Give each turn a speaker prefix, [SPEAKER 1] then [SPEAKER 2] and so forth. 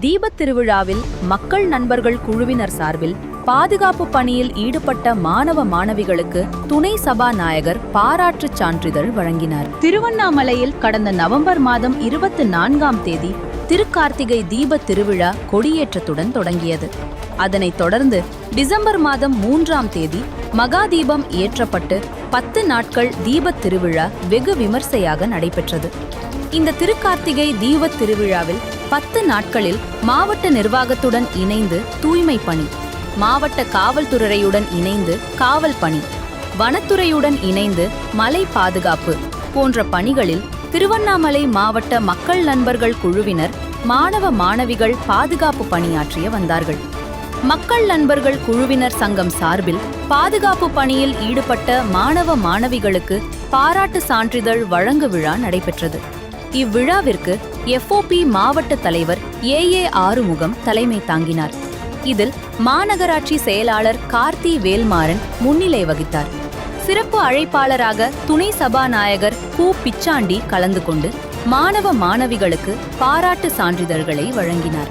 [SPEAKER 1] தீபத் திருவிழாவில் மக்கள் நண்பர்கள் குழுவினர் சார்பில் பாதுகாப்பு பணியில் ஈடுபட்ட மாணவ மாணவிகளுக்கு துணை சபாநாயகர் பாராட்டு சான்றிதழ் வழங்கினார். திருவண்ணாமலையில் கடந்த நவம்பர் மாதம் இருபத்தி நான்காம் தேதி திருக்கார்த்திகை தீப திருவிழா கொடியேற்றத்துடன் தொடங்கியது. அதனைத் தொடர்ந்து டிசம்பர் மாதம் மூன்றாம் தேதி மகா தீபம் ஏற்றப்பட்டு பத்து நாட்கள் தீபத் திருவிழா வெகு விமர்சையாக நடைபெற்றது. இந்த திருக்கார்த்திகை தீபத் திருவிழாவில் பத்து நாட்களில் மாவட்ட நிர்வாகத்துடன் இணைந்து தூய்மை பணி மாவட்ட காவல்துறையுடன் இணைந்து காவல் பணி வனத்துறையுடன் இணைந்து மலை பாதுகாப்பு போன்ற பணிகளில் திருவண்ணாமலை மாவட்ட மக்கள் நண்பர்கள் குழுவினர் மாணவ மாணவிகள் பாதுகாப்பு பணியாற்றிய வந்தார்கள். மக்கள் நண்பர்கள் குழுவினர் சங்கம் சார்பில் பாதுகாப்பு பணியில் ஈடுபட்ட மாணவ மாணவிகளுக்கு பாராட்டு சான்றிதழ் வழங்கு விழா நடைபெற்றது. இவ்விழாவிற்கு எஃப்ஓபி மாவட்ட தலைவர் ஏ ஏ ஆறுமுகம் தலைமை தாங்கினார். இதில் மாநகராட்சி செயலாளர் கார்த்தி வேல்மாறன் முன்னிலை வகித்தார். சிறப்பு அழைப்பாளராக துணை சபாநாயகர் கு. பிச்சாண்டி கலந்து கொண்டு மாணவ மாணவிகளுக்கு பாராட்டு சான்றிதழ்களை வழங்கினார்.